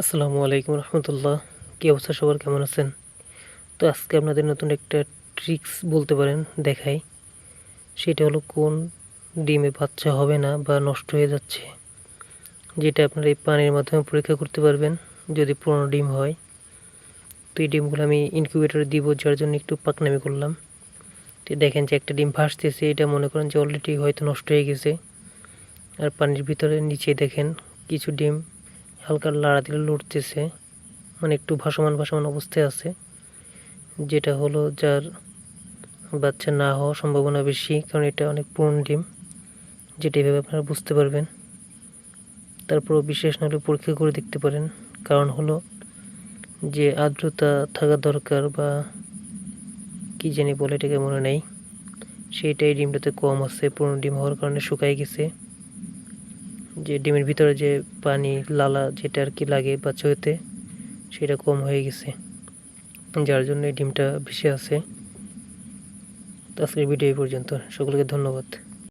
আসসালামু আলাইকুম রহমতুল্লাহ। কী অবস্থা সবার? কেমন আছেন? তো আজকে আপনাদের নতুন একটা ট্রিক্স বলতে পারেন, দেখাই। সেটা হলো কোন ডিমে বাচ্চা হবে না বা নষ্ট হয়ে যাচ্ছে, যেটা আপনারা এই পানির মাধ্যমে পরীক্ষা করতে পারবেন যদি পুরনো ডিম হয়। তো এই ডিমগুলো আমি ইনকিউবেটরে দিব, যার জন্য একটু পাকনামি করলাম। তো দেখেন যে একটা ডিম ভাসতেছে, এটা মনে করেন যে অলরেডি হয়তো নষ্ট হয়ে গেছে। আর পানির ভিতরে নিচে দেখেন কিছু ডিম হালকা লাড়া দিলে লড়তেছে মানে একটু ভাসমান ভাসমান অবস্থায় আছে, যেটা হলো যার বাচ্চা না হওয়ার সম্ভাবনা বেশি, কারণ এটা অনেক পুরনো ডিম, যেটা এভাবে আপনারা বুঝতে পারবেন। তারপর বিশেষ নাহলে পরীক্ষা করে দেখতে পারেন, কারণ হলো যে আর্দ্রতা থাকা দরকার বা কি জানি বলে এটাকে মনে নেই, সেইটাই ডিমটাতে কম আছে, পুরনো ডিম হওয়ার কারণে শুকাই গেছে। যে ডিমের ভিতরে যে পানি, লালা যেটা আর কি লাগে বাচ্চা হতে সেটা কম হয়ে গেছে। যার জন্য ডিমটা বেশি আছে। আজকের ভিডিও পর্যন্ত। সকলকে ধন্যবাদ।